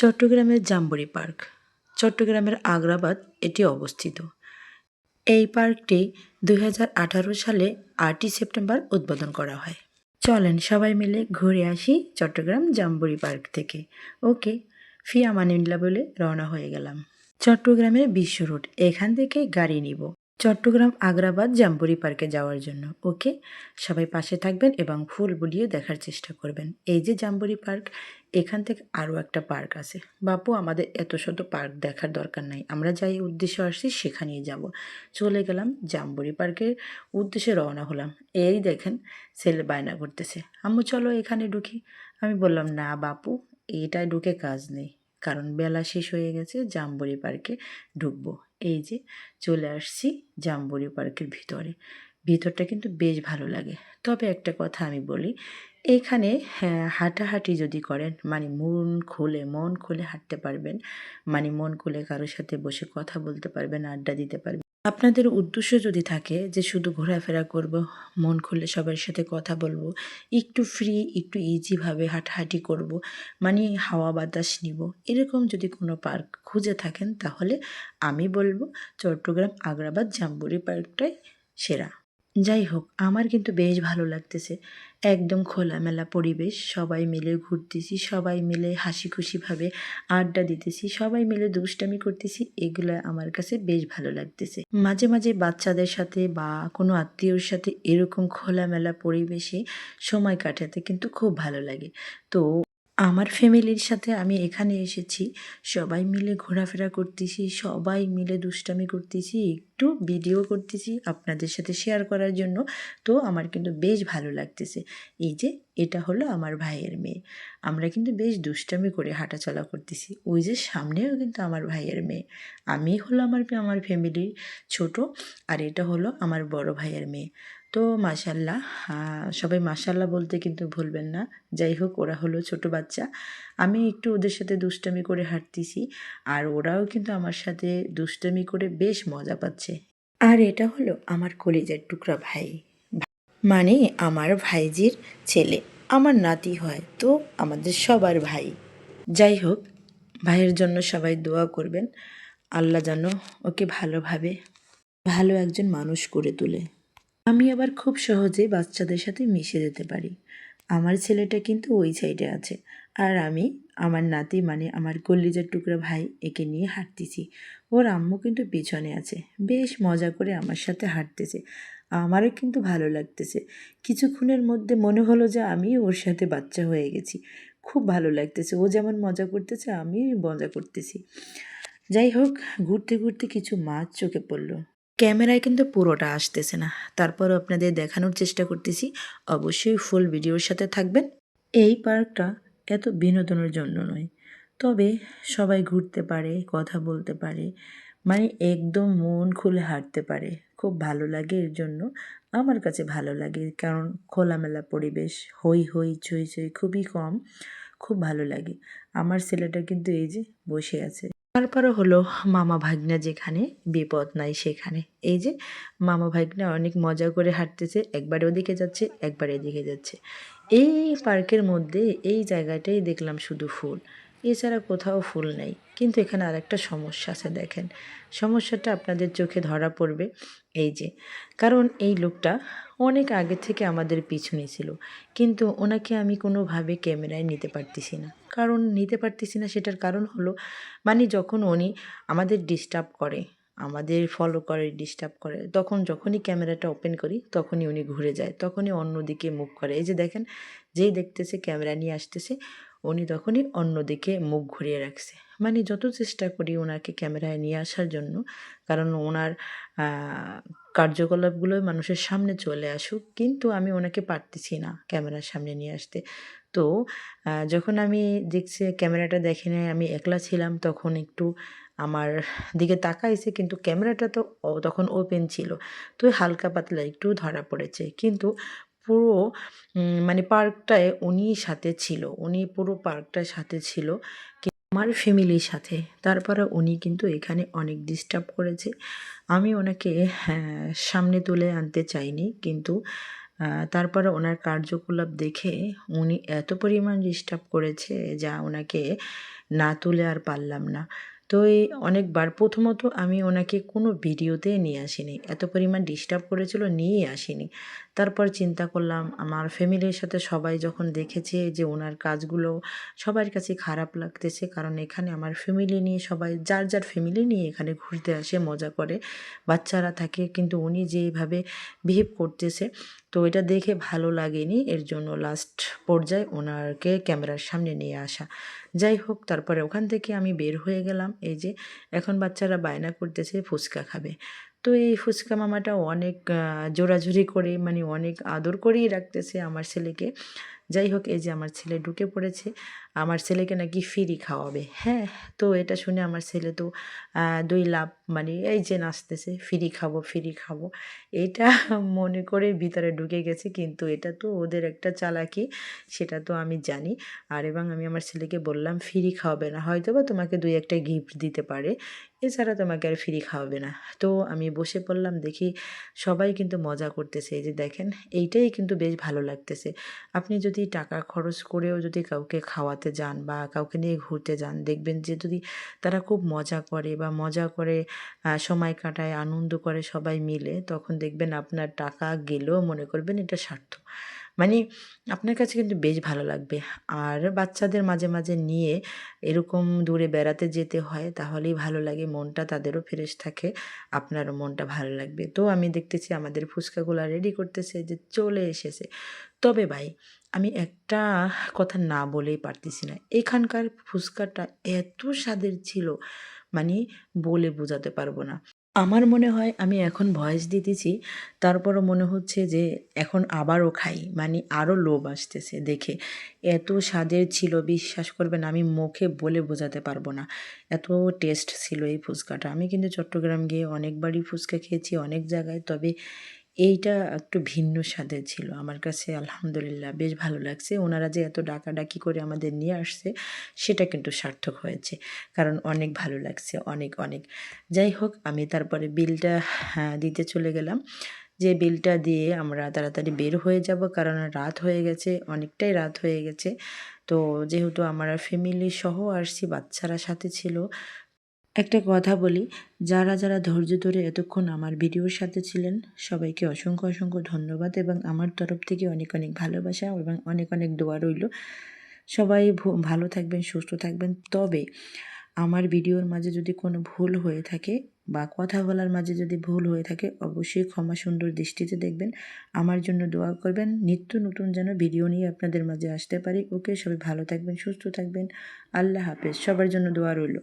চট্টগ্রামের jamboree park. চট্টগ্রামের আগ্রাবাদ এটি অবস্থিত। এই পার্কটি দু হাজার আঠারো সালে আটই সেপ্টেম্বর উদ্বোধন করা হয়। চলেন সবাই মিলে ঘুরে আসি চট্টগ্রাম জাম্বুরি পার্ক থেকে। ওকে, ফিয়া মানিল্লা বলে রওনা হয়ে গেলাম। চট্টগ্রামের বিশ্ব রুট, এখান থেকে গাড়ি নিব। চট্টগ্রাম আগ্রাবাদ জাম্বুরি পার্কে যাওয়ার জন্য। ওকে, সবাই পাশে থাকবেন এবং ফুল বুলিয়ে দেখার চেষ্টা করবেন। এই যে জাম্বুরি পার্ক এখান থেকে আরও একটা পার্ক আছে। বাপু, আমাদের এত শত পার্ক দেখার দরকার নাই। আমরা যাই উদ্দেশ্যে আসছি, সেখানেই যাব। চলে গেলাম জাম্বুরি পার্কের উদ্দেশ্যে রওনা হলাম। এই দেখেন, ছেলে বায়না করতেছে। আম্মু, চলো এখানে ঢুকি। আমি বললাম, না বাপু, এটায় ঢুকে কাজ নেই। কারণ বেলা শেষ হয়ে গেছে জাম্বুরি পার্কে ঢুকবো। এই যে, চলে আসছি জাম্বুরি পার্কের ভিতরে। ভিতরটা কিন্তু বেশ ভালো লাগে। তবে একটা কথা আমি বলি এখানে হ্যাঁ, হাঁটাহাঁটি যদি করেন মানে মন খুলে মন খুলে হাঁটতে পারবেন। মানে মন খুলে কারোর সাথে বসে কথা বলতে পারবেন আড্ডা দিতে পারবেন। আপনাদের উদ্দেশ্য যদি থাকে যে শুধু ঘোরাফেরা করব মন খুলে সবার সাথে কথা বলব একটু ফ্রি একটু ইজিভাবে হাঁটাহাঁটি করব মানে হাওয়া বাতাস নিব এরকম যদি কোনো পার্ক খুঁজে থাকেন তাহলে আমি বলব চট্টগ্রাম আগ্রাবাদ জাম্বুরি পার্কটাই সেরা। যাই হোক আমার কিন্তু বেশ ভালো লাগতেছে। একদম খোলামেলা পরিবেশ, সবাই মিলে ঘুরতেছি, সবাই মিলে হাসি খুশিভাবে আড্ডা দিতেছি, সবাই মিলে দুষ্টামি করতেছি, এগুলো আমার কাছে বেশ ভালো লাগতেছে। মাঝে মাঝে বাচ্চাদের সাথে বা কোনো আত্মীয়র সাথে এরকম খোলামেলা পরিবেশে সময় কাটাতে কিন্তু খুব ভালো লাগে। তো আমার ফ্যামিলির সাথে আমি এখানে এসেছি। সবাই মিলে ঘোরাফেরা করতেছি, সবাই মিলে দুষ্টামি করতেছি, একটু ভিডিও করতেছি আপনাদের সাথে শেয়ার করার জন্য। তো আমার কিন্তু বেশ ভালো লাগতেছে। এই যে, এটা হলো আমার ভাইয়ের মেয়ে। আমরা কিন্তু বেশ দুষ্টামি করে হাঁটাচলা করতেছি। ওই যে, সামনেও কিন্তু আমার ভাইয়ের মেয়ে। আমি হলো আমার আমার ফ্যামিলির ছোট, আর এটা হলো আমার বড় ভাইয়ের মেয়ে। তো মাশাল্লাহ সবাই মাশাল্লাহ বলতে কিন্তু ভুলবেন না। যাই হোক, ওরা হলো ছোট বাচ্চা। আমি একটু ওদের সাথে দুষ্টামি করে হাঁটতেছি, আর ওরাও কিন্তু আমার সাথে দুষ্টামি করে বেশ মজা পাচ্ছে। আর এটা হলো আমার কলিজার টুকরা ভাই। মানে আমার ভাইজির ছেলে। আমার নাতি হয়, তো আমাদের সবার ভাই। যাই হোক, ভাইয়ের জন্য সবাই দোয়া করবেন। আল্লাহ যেন ওকে ভালোভাবে, ভালো একজন মানুষ করে তোলে। আমি আবার খুব সহজে বাচ্চাদের সাথে মিশে যেতে পারি। আমার ছেলেটা কিন্তু ওই সাইডে আছে। আর আমি, আমার নাতি মানে আমার কল্লিজার টুকরা ভাই একে নিয়ে হাঁটতেছি। ওর আম্মু কিন্তু পিছনে আছে। বেশ মজা করে আমার সাথে হাঁটতেছে। আমারও কিন্তু ভালো লাগতেছে। কিছুক্ষণের মধ্যে মনে হলো যে আমি ওর সাথে বাচ্চা হয়ে গেছি। খুব ভালো লাগতেছে। ও যেমন মজা করতেছে আমি মজা করতেছি। যাই হোক, ঘুরতে ঘুরতে কিছু মাছ চোখে পড়ল। ক্যামেরায় কিন্তু পুরোটা আসতেছে না। তারপরও আপনাদের দেখানোর চেষ্টা করতেছি। অবশ্যই ফুল ভিডিওর সাথে থাকবেন। এই পার্কটা এত বিনোদনের জন্য নয়। তবে সবাই ঘুরতে পারে, কথা বলতে পারে মানে একদম মন খুলে হাঁটতে পারে। খুব ভালো লাগে এর জন্য। আমার কাছে ভালো লাগে, কারণ খোলামেলা পরিবেশ হই হই ছই ছই, খুবই কম, খুব ভালো লাগে। আমার ছেলেটা কিন্তু এই যে বসে আছে। তারপরে হলো মামা ভাগ্না যেখানে, বিপদ নাই সেখানে। এই যে মামা ভাগ্না অনেক মজা করে হাঁটতেছে, একবার ওদিকে যাচ্ছে, একবার এদিকে যাচ্ছে। এই পার্কের মধ্যে এই জায়গাটাই দেখলাম শুধু ফুল। এছাড়া কোথাও ফুল নেই। কিন্তু এখানে আরেকটা সমস্যা আছে, দেখেন। সমস্যাটা আপনাদের চোখে ধরা পড়বে, এই যে। কারণ এই লোকটা অনেক আগে থেকে আমাদের পিছনে ছিল, কিন্তু ওনাকে আমি কোনোভাবে ক্যামেরায় নিতে পারতেছি না। কারণ নিতে পারতেছি না, সেটার কারণ হলো মানে যখন উনি আমাদের ডিস্টার্ব করে, আমাদের ফলো করে ডিস্টার্ব করে, তখন যখনই ক্যামেরাটা ওপেন করি, তখনই উনি ঘুরে যায়, তখনই অন্যদিকে মুখ করে। এই যে দেখেন, যেই দেখতেছে, ক্যামেরা নিয়ে আসতেছে, উনি তখনই অন্যদিকে মুখ ঘুরিয়ে রাখছে। মানে যত চেষ্টা করি ওনাকে ক্যামেরায় নিয়ে আসার জন্য, কারণ ওনার কার্যকলাপগুলো মানুষের সামনে চলে আসুক, কিন্তু আমি ওনাকে পারতেছি না ক্যামেরার সামনে নিয়ে আসতে। তো যখন আমি দেখছি ক্যামেরাটা দেখে নেয়, আমি একলা ছিলাম, তখন একটু আমার দিকে তাকাইছে, কিন্তু ক্যামেরাটা তো তখন ওপেন ছিল। তো হালকা পাতলা একটু ধরা পড়েছে, কিন্তু পুরো মানে পার্কটায় উনি সাথে ছিল, উনি পুরো পার্কটার সাথে ছিল আমার ফ্যামিলির সাথে। তারপরে উনি কিন্তু এখানে অনেক ডিস্টার্ব করেছে। আমি ওনাকে হ্যাঁ, সামনে তুলে আনতে চাইনি। কিন্তু তারপরে ওনার কার্যকলাপ দেখে উনি এত পরিমাণ ডিস্টার্ব করেছে যা ওনাকে না তুলে আর পারলাম না। তো এই অনেকবার প্রথমত আমি ওনাকে কোনো ভিডিওতে নিয়ে আসিনি। এত পরিমাণ ডিস্টার্ব করেছিল নিয়েই আসিনি। তারপর চিন্তা করলাম, আমার ফ্যামিলির সাথে সবাই যখন দেখেছে যে ওনার কাজগুলো সবার কাছে খারাপ লাগতেছে, কারণ এখানে আমার ফ্যামিলি নিয়ে সবাই, যার যার ফ্যামিলি নিয়ে এখানে ঘুরতে আসে, মজা করে, বাচ্চারা থাকে, কিন্তু উনি যেভাবে বিহেভ করতেছে, তো এটা দেখে ভালো লাগেনি। এর জন্য লাস্ট পর্যায়ে ওনারকে ক্যামেরার সামনে নিয়ে আসা। যাই হোক, তারপরে ওখান থেকে আমি বের হয়ে গেলাম, এই যে এখন বাচ্চারা বায়না করতেছে, ফুচকা খাবে। তো এই ফুচকা মামাটা অনেক জোরাজুরি করে মানে অনেক আদর করেই রাখতেছে আমার ছেলেকে। যাই হোক, এই যে আমার ছেলে ঢুকে পড়েছে। আমার ছেলেকে নাকি ফ্রি খাওয়াবে। হ্যাঁ তো এটা শুনে আমার ছেলে তো দুই লাভ মানে এই যে নাচতেছে ফ্রি খাব ফ্রি খাব। এটা মনে করে ভিতরে ঢুকে গেছে, কিন্তু এটা তো ওদের একটা চালাকি, সেটা তো আমি জানি। আর এবং আমি আমার ছেলেকে বললাম ফ্রি খাওয়াবে না। হয়তো বা তোমাকে দুই একটা গিফট দিতে পারে, এছাড়া তোমাকে আর ফ্রি খাওয়াবে না। তো আমি বসে পড়লাম, দেখি সবাই কিন্তু মজা করতেছে। এই যে দেখেন, এইটাই কিন্তু বেশ ভালো লাগতেছে। আপনি যদি টাকা খরচ করেও যদি কাউকে খাওয়াতে যান বা কাউকে নিয়ে ঘুরতে যান, দেখবেন যে যদি তারা খুব মজা করে বা মজা করে সময় কাটায়, আনন্দ করে সবাই মিলে, তখন দেখবেন আপনার টাকা গেলেও মনে করবেন এটা স্বার্থ মানে আপনার কাছে কিন্তু বেশ ভালো লাগবে। আর বাচ্চাদের মাঝে মাঝে নিয়ে এরকম দূরে বেড়াতে যেতে হয়, তাহলেই ভালো লাগে, মনটা তাদেরও ফ্রেশ থাকে, আপনারও মনটা ভালো লাগবে। তো আমি দেখতেছি আমাদের ফুচকাগুলো রেডি করতেছে যে চলে এসেছে। তবে ভাই, আমি একটা কথা না বলেই পারতেছি না। এখানকার ফুচকাটা এত স্বাদের ছিল মানে বলে বোঝাতে পারব না। আমার মনে হয় আমি এখন ভয়েস দিতেছি, তারপরও মনে হচ্ছে যে এখন আবারও খাই মানে আরও লোভ আসতেছে দেখে। এত স্বাদের ছিল, বিশ্বাস করবেন আমি মুখে বলে বোঝাতে পারব না। এত টেস্ট ছিল এই ফুচকাটা। আমি কিন্তু চট্টগ্রাম গিয়ে অনেকবারই ফুচকা খেয়েছি, অনেক জায়গায়, তবে এইটা একটু ভিন্ন স্বাদের ছিল। আমার কাছে আলহামদুলিল্লাহ বেশ ভালো লাগছে। ওনারা যে এত ডাকাডাকি করে আমাদের নিয়ে আসছে সেটা কিন্তু সার্থক হয়েছে। কারণ অনেক ভালো লাগছে অনেক অনেক। যাই হোক আমি তারপরে বিলটা হ্যাঁ, দিতে চলে গেলাম। যে বিলটা দিয়ে আমরা তাড়াতাড়ি বের হয়ে যাব কারণ রাত হয়ে গেছে অনেকটাই রাত হয়ে গেছে। তো যেহেতু আমরা ফ্যামিলি সহ আসছি বাচ্চারা সাথে ছিল একটা কথা বলি, যারা যারা ধৈর্য ধরে এতক্ষণ আমার ভিডিওর সাথে ছিলেন, সবাইকে অসংখ্য অসংখ্য ধন্যবাদ এবং আমার তরফ থেকে অনেক অনেক ভালোবাসা এবং অনেক অনেক দোয়া রইল। সবাই ভালো থাকবেন, সুস্থ থাকবেন। তবে আমার ভিডিওর মাঝে যদি কোনো ভুল হয়ে থাকে বা কথা বলার মাঝে যদি ভুল হয়ে থাকে, অবশ্যই ক্ষমা সুন্দর দৃষ্টিতে দেখবেন। আমার জন্য দোয়া করবেন, নিত্য নতুন যেন ভিডিও নিয়ে আপনাদের মাঝে আসতে পারি। ওকে সবাই ভালো থাকবেন, সুস্থ থাকবেন। আল্লাহ হাফেজ। সবার জন্য দোয়া রইল।